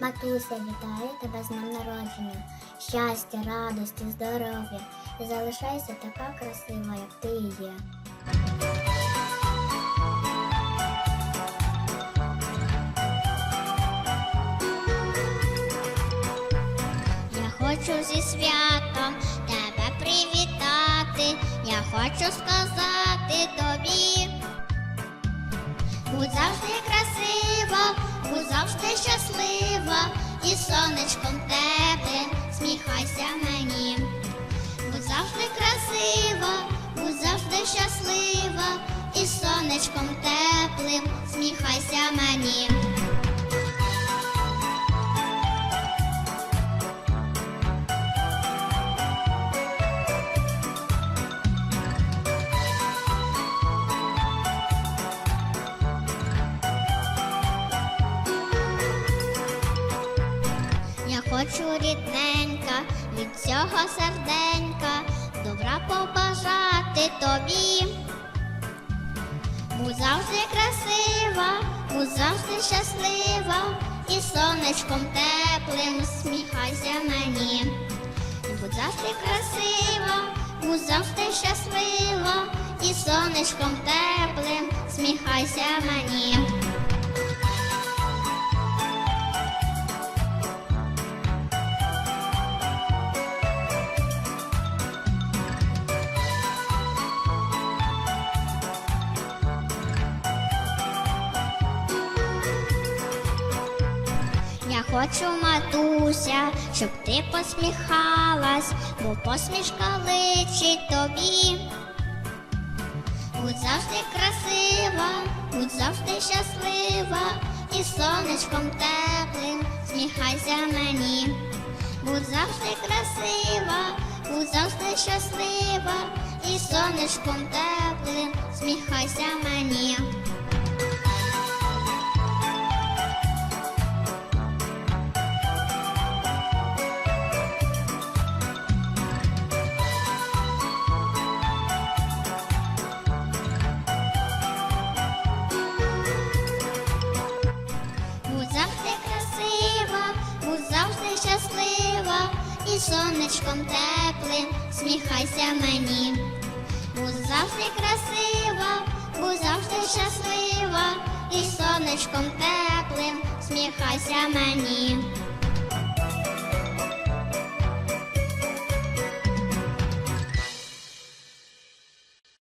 Матуся, вітаю тебе з днем народження. Щастя, радості, здоров'я. І залишайся така красива, як ти є. Я хочу зі святом тебе привітати. Я хочу сказати тобі. Будь завжди красива, будь завжди щаслива, і сонечком теплим сміхайся мені. Будь завжди красива, будь завжди щаслива, і сонечком теплим сміхайся мені. Хочу рідненька від цього серденька добра побажати тобі. Будь завжди красива, будь завжди щаслива, і сонечком теплим сміхайся мені. Будь завжди красива, будь завжди щаслива, і сонечком теплим сміхайся мені. Хочу, матуся, щоб ти посміхалась, бо посмішка личить тобі. Будь завжди красива, будь завжди щаслива, і сонечком теплим сміхайся мені. Будь завжди красива, будь завжди щаслива, і сонечком теплим сміхайся мені. І сонечком теплим сміхайся мені. Будь завжди красива, будь завжди щаслива, і сонечком теплим сміхайся мені.